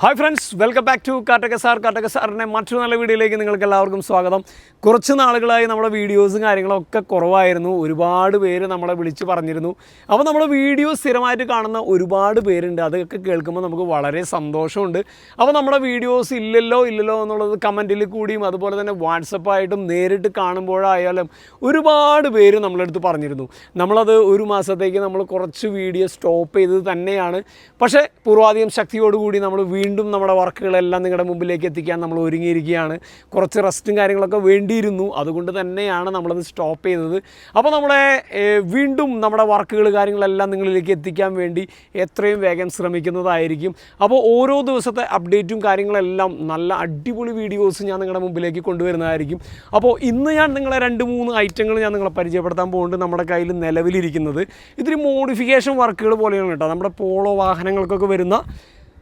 Hi friends welcome back to കാട്ടക sir കാട്ടക സാറിന്റെ മറ്റൊരു നല്ല വീഡിയോയിലേക്ക് നിങ്ങൾക്ക് എല്ലാവർക്കും സ്വാഗതം. കുറച്ച് നാളുകളായി നമ്മുടെ വീഡിയോസും കാര്യങ്ങളൊക്കെ കുറവായിരുന്നു. ഒരുപാട് പേര് നമ്മളെ വിളിച്ച് പറഞ്ഞിരുന്നു. അപ്പോൾ നമ്മുടെ വീഡിയോ സ്ഥിരമായിട്ട് കാണുന്ന ഒരുപാട് പേരുണ്ട്. അതൊക്കെ കേൾക്കുമ്പോൾ നമുക്ക് വളരെ സന്തോഷമുണ്ട്. അപ്പോൾ നമ്മുടെ വീഡിയോസ് ഇല്ലല്ലോ ഇല്ലല്ലോ എന്നുള്ളത് കമന്റിൽ കൂടിയും അതുപോലെ തന്നെ വാട്സപ്പായിട്ടും നേരിട്ട് കാണുമ്പോഴായാലും ഒരുപാട് പേര് നമ്മളെടുത്ത് പറഞ്ഞിരുന്നു. നമ്മളത് ഒരു മാസത്തേക്ക് നമ്മൾ കുറച്ച് വീഡിയോ സ്റ്റോപ്പ് ചെയ്തത് തന്നെയാണ്. പക്ഷേ പൂർവാധികം ശക്തിയോടുകൂടി നമ്മൾ വീണ്ടും നമ്മുടെ വർക്കുകളെല്ലാം നിങ്ങളുടെ മുമ്പിലേക്ക് എത്തിക്കാൻ നമ്മൾ ഒരുങ്ങിയിരിക്കുകയാണ്. കുറച്ച് റെസ്റ്റും കാര്യങ്ങളൊക്കെ വേണ്ടിയിരുന്നു. അതുകൊണ്ട് തന്നെയാണ് നമ്മളത് സ്റ്റോപ്പ് ചെയ്തത്. അപ്പോൾ നമ്മളെ വീണ്ടും നമ്മുടെ വർക്കുകൾ കാര്യങ്ങളെല്ലാം നിങ്ങളിലേക്ക് എത്തിക്കാൻ വേണ്ടി എത്രയും വേഗം ശ്രമിക്കുന്നതായിരിക്കും. അപ്പോൾ ഓരോ ദിവസത്തെ അപ്ഡേറ്റും കാര്യങ്ങളെല്ലാം നല്ല അടിപൊളി വീഡിയോസ് ഞാൻ നിങ്ങളുടെ മുമ്പിലേക്ക് കൊണ്ടുവരുന്നതായിരിക്കും. അപ്പോൾ ഇന്ന് ഞാൻ നിങ്ങളെ രണ്ട് മൂന്ന് ഐറ്റങ്ങൾ ഞാൻ നിങ്ങളെ പരിചയപ്പെടുത്താൻ പോകുന്നുണ്ട് നമ്മുടെ കയ്യിൽ നിലവിലിരിക്കുന്നത്. ഇതിന് മോഡിഫിക്കേഷൻ വർക്കുകൾ പോലെയാണ് കേട്ടോ. നമ്മുടെ പോളോ വാഹനങ്ങൾക്കൊക്കെ വരുന്ന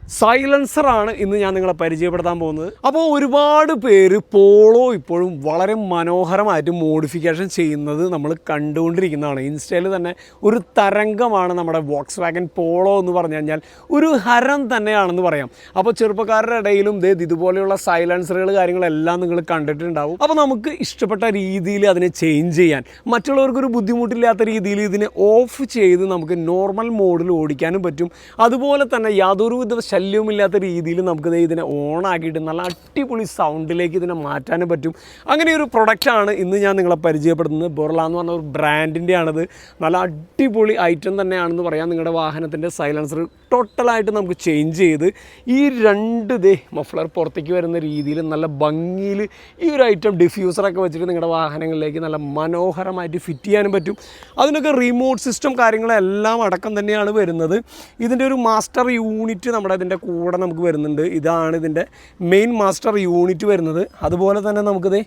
സൈലൻസറാണ് ഇന്ന് ഞാൻ നിങ്ങളെ പരിചയപ്പെടുത്താൻ പോകുന്നത്. അപ്പോൾ ഒരുപാട് പേര് പോളോ ഇപ്പോഴും വളരെ മനോഹരമായിട്ട് മോഡിഫിക്കേഷൻ ചെയ്യുന്നത് നമ്മൾ കണ്ടുകൊണ്ടിരിക്കുന്നതാണ്. ഇൻസ്റ്റയിൽ തന്നെ ഒരു തരംഗമാണ് നമ്മുടെ വോക്സ് വാഗൻ പോളോ എന്ന് പറഞ്ഞു കഴിഞ്ഞാൽ. ഒരു ഹരം തന്നെയാണെന്ന് പറയാം. അപ്പോൾ ചെറുപ്പക്കാരുടെ ഇടയിലും ദേ ഇതുപോലെയുള്ള സൈലൻസറുകൾ കാര്യങ്ങളെല്ലാം നിങ്ങൾ കണ്ടിട്ടുണ്ടാവും. അപ്പോൾ നമുക്ക് ഇഷ്ടപ്പെട്ട രീതിയിൽ അതിനെ ചേഞ്ച് ചെയ്യാൻ മറ്റുള്ളവർക്കൊരു ബുദ്ധിമുട്ടില്ലാത്ത രീതിയിൽ ഇതിനെ ഓഫ് ചെയ്ത് നമുക്ക് നോർമൽ മോഡിൽ ഓടിക്കാനും പറ്റും. അതുപോലെ തന്നെ യാതൊരുവിധ ശല്യവുമില്ലാത്ത രീതിയിൽ നമുക്ക് ഇതിനെ ഓണാക്കിയിട്ട് നല്ല അടിപൊളി സൗണ്ടിലേക്ക് ഇതിനെ മാറ്റാനും പറ്റും. അങ്ങനെ ഒരു പ്രൊഡക്റ്റാണ് ഇന്ന് ഞാൻ നിങ്ങളെ പരിചയപ്പെടുത്തുന്നത്. ബൊറള എന്ന് പറഞ്ഞ ഒരു ബ്രാൻഡിന്റെ ആണത് നല്ല അടിപൊളി ഐറ്റം തന്നെയാണെന്ന് പറയാം. നിങ്ങളുടെ വാഹനത്തിന്റെ സൈലൻസർ ടോട്ടലായിട്ട് നമുക്ക് ചേഞ്ച് ചെയ്ത് ഈ രണ്ട് ദേ മഫ്ലർ പുറത്തേക്ക് വരുന്ന രീതിയിൽ നല്ല ഭംഗിയിൽ ഈ ഒരു ഐറ്റം ഡിഫ്യൂസറൊക്കെ വെച്ചിട്ട് നിങ്ങളുടെ വാഹനങ്ങളിലേക്ക് നല്ല മനോഹരമായിട്ട് ഫിറ്റ് ചെയ്യാനും പറ്റും. അതിനൊക്കെ റിമോട്ട് സിസ്റ്റം കാര്യങ്ങളെല്ലാം അടക്കം തന്നെയാണ് വരുന്നത്. ഇതിന്റെ ഒരു മാസ്റ്റർ യൂണിറ്റ് നമ്മുടെ ഇതിന്റെ കൂടെ നമുക്ക് വരുന്നുണ്ട്. ഇതാണ് ഇതിന്റെ മെയിൻ മാസ്റ്റർ യൂണിറ്റ് വരുന്നത്. അതുപോലെ തന്നെ നമുക്കിത്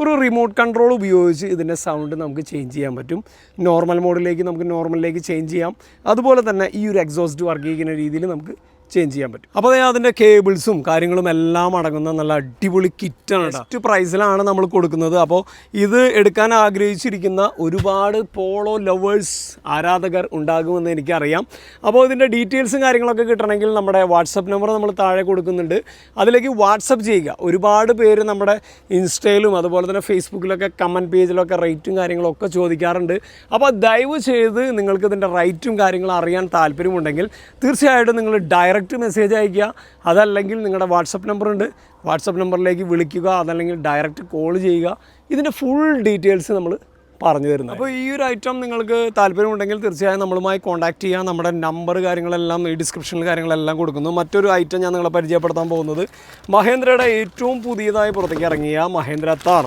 ഒരു റിമോട്ട് കൺട്രോൾ ഉപയോഗിച്ച് ഇതിന്റെ സൗണ്ട് നമുക്ക് ചേഞ്ച് ചെയ്യാൻ പറ്റും. നോർമൽ മോഡിലേക്ക് നമുക്ക് നോർമലിലേക്ക് ചേഞ്ച് ചെയ്യാം. അതുപോലെ തന്നെ ഈ ഒരു എക്സോസ്റ്റ് വർക്ക് ചെയ്യുന്ന രീതിയിൽ നമുക്ക് ചേഞ്ച് ചെയ്യാൻ പറ്റും. അപ്പോൾ അതിന്റെ കേബിൾസും കാര്യങ്ങളും എല്ലാം അടങ്ങുന്ന നല്ല അടിപൊളി കിറ്റാണ് ഫസ്റ്റ് പ്രൈസിലാണ് നമ്മൾ കൊടുക്കുന്നത്. അപ്പോൾ ഇത് എടുക്കാൻ ആഗ്രഹിച്ചിരിക്കുന്ന ഒരുപാട് പോളോ ലവേഴ്സ് ആരാധകർ ഉണ്ടാകുമെന്ന് എനിക്കറിയാം. അപ്പോൾ ഇതിന്റെ ഡീറ്റെയിൽസും കാര്യങ്ങളൊക്കെ കിട്ടണമെങ്കിൽ നമ്മുടെ വാട്സപ്പ് നമ്പർ നമ്മൾ താഴെ കൊടുക്കുന്നുണ്ട്. അതിലേക്ക് വാട്സപ്പ് ചെയ്യുക. ഒരുപാട് പേര് നമ്മുടെ ഇൻസ്റ്റയിലും അതുപോലെ തന്നെ ഫേസ്ബുക്കിലൊക്കെ കമന്റ് പേജിലൊക്കെ റേറ്റും കാര്യങ്ങളൊക്കെ ചോദിക്കാറുണ്ട്. അപ്പോൾ ദയവ് ചെയ്ത് നിങ്ങൾക്ക് ഇതിന്റെ റേറ്റും കാര്യങ്ങളും അറിയാൻ താല്പര്യമുണ്ടെങ്കിൽ തീർച്ചയായിട്ടും നിങ്ങൾ ഡയറക്റ്റ് മെസ്സേജ് അയയ്ക്കുക. അതല്ലെങ്കിൽ നിങ്ങളുടെ വാട്സപ്പ് നമ്പറുണ്ട്. വാട്സപ്പ് നമ്പറിലേക്ക് വിളിക്കുക. അതല്ലെങ്കിൽ ഡയറക്റ്റ് കോൾ ചെയ്യുക. ഇതിന്റെ ഫുൾ ഡീറ്റെയിൽസ് നമ്മൾ പറഞ്ഞു തരുന്നത് അപ്പോൾ ഈ ഒരു ഐറ്റം നിങ്ങൾക്ക് താല്പര്യമുണ്ടെങ്കിൽ തീർച്ചയായും നമ്മളുമായി കോൺടാക്ട് ചെയ്യാം നമ്മുടെ നമ്പർ കാര്യങ്ങളെല്ലാം ഈ ഡിസ്ക്രിപ്ഷനിൽ കാര്യങ്ങളെല്ലാം കൊടുക്കുന്നു. മറ്റൊരു ഐറ്റം ഞാൻ നിങ്ങളെ പരിചയപ്പെടുത്താൻ പോകുന്നത് മഹേന്ദ്രയുടെ ഏറ്റവും പുതിയതായി പുറത്തേക്ക് ഇറങ്ങിയ മഹേന്ദ്ര താർ.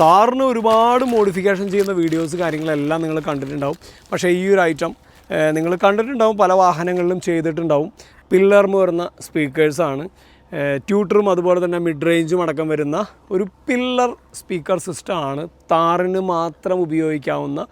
താറിന് ഒരുപാട് മോഡിഫിക്കേഷൻ ചെയ്യുന്ന വീഡിയോസ് കാര്യങ്ങളെല്ലാം നിങ്ങൾ കണ്ടിട്ടുണ്ടാവും. പക്ഷേ ഈ ഒരു ഐറ്റം നിങ്ങൾ കണ്ടിട്ടുണ്ടാവും. പല വാഹനങ്ങളിലും ചെയ്തിട്ടുണ്ടാവും. പില്ലർമ് വരുന്ന സ്പീക്കേഴ്സാണ് ട്യൂട്ടറും അതുപോലെ തന്നെ മിഡ് റേഞ്ചും അടക്കം വരുന്ന ഒരു പില്ലർ സ്പീക്കർ സിസ്റ്റമാണ് താറിന് മാത്രം ഉപയോഗിക്കാവുന്ന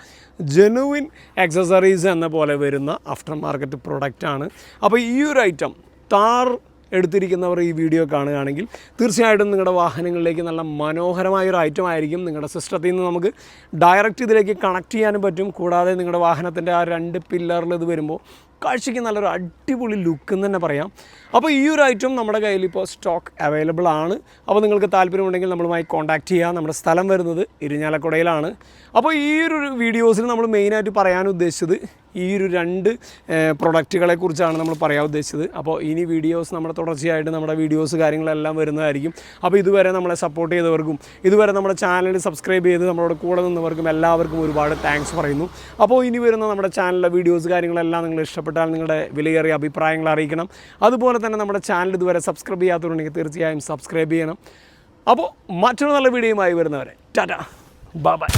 ജെനുവിൻ ആക്സസറീസ് എന്ന പോലെ വരുന്ന ആഫ്റ്റർ മാർക്കറ്റ് പ്രൊഡക്റ്റാണ് അപ്പോൾ ഈ ഒരു ഐറ്റം താർ എടുത്തിരിക്കുന്നവർ ഈ വീഡിയോ കാണുകയാണെങ്കിൽ തീർച്ചയായിട്ടും നിങ്ങളുടെ വാഹനങ്ങളിലേക്ക് നല്ല മനോഹരമായ ഒരു ഐറ്റം ആയിരിക്കും നിങ്ങളുടെ സിസ്റ്റത്തിൽ നിന്ന് നമുക്ക് ഡയറക്റ്റ് ഇതിലേക്ക് കണക്ട് ചെയ്യാനും പറ്റും. കൂടാതെ നിങ്ങളുടെ വാഹനത്തിന്റെ ആ രണ്ട് പില്ലറിൽ ഇത് വരുമ്പോൾ കാഴ്ചയ്ക്ക് നല്ലൊരു അടിപൊളി ലുക്ക് എന്ന് തന്നെ പറയാം. അപ്പോൾ ഈ ഒരു ഐറ്റം നമ്മുടെ കയ്യിൽ ഇപ്പോൾ സ്റ്റോക്ക് അവൈലബിൾ ആണ്. അപ്പോൾ നിങ്ങൾക്ക് താല്പര്യമുണ്ടെങ്കിൽ നമ്മളുമായി കോൺടാക്റ്റ് ചെയ്യുക നമ്മുടെ സ്ഥലം വരുന്നത് ഇരിഞ്ഞാലക്കുടയിലാണ്. അപ്പോൾ ഈ ഒരു വീഡിയോസിൽ നമ്മൾ മെയിനായിട്ട് പറയാൻ ഉദ്ദേശിച്ചത് ഈ ഒരു രണ്ട് പ്രൊഡക്റ്റുകളെ കുറിച്ചാണ് നമ്മൾ പറയാൻ ഉദ്ദേശിച്ചത്. അപ്പോൾ ഇനി വീഡിയോസ് നമ്മുടെ തുടർച്ചയായിട്ട് നമ്മുടെ വീഡിയോസ് കാര്യങ്ങളെല്ലാം വരുന്നതായിരിക്കും. അപ്പോൾ ഇതുവരെ നമ്മളെ സപ്പോർട്ട് ചെയ്തവർക്കും ഇതുവരെ നമ്മുടെ ചാനൽ സബ്സ്ക്രൈബ് ചെയ്ത് നമ്മളോട് കൂടെ നിന്നവർക്കും എല്ലാവർക്കും ഒരുപാട് താങ്ക്സ് പറയുന്നു. അപ്പോൾ ഇനി വരുന്ന നമ്മുടെ ചാനലിലെ വീഡിയോസ് കാര്യങ്ങളെല്ലാം നിങ്ങൾ ഇഷ്ടപ്പെട്ടാൽ നിങ്ങളുടെ വിലയേറിയ അഭിപ്രായങ്ങൾ അറിയിക്കണം. അതുപോലെ തന്നെ നമ്മുടെ ചാനൽ ഇതുവരെ സബ്സ്ക്രൈബ് ചെയ്യാത്തവരുണ്ടെങ്കിൽ തീർച്ചയായും സബ്സ്ക്രൈബ് ചെയ്യണം. അപ്പോൾ മറ്റൊരു നല്ല വീഡിയോയുമായി വരുന്നവരെ ടാറ്റ ബൈ.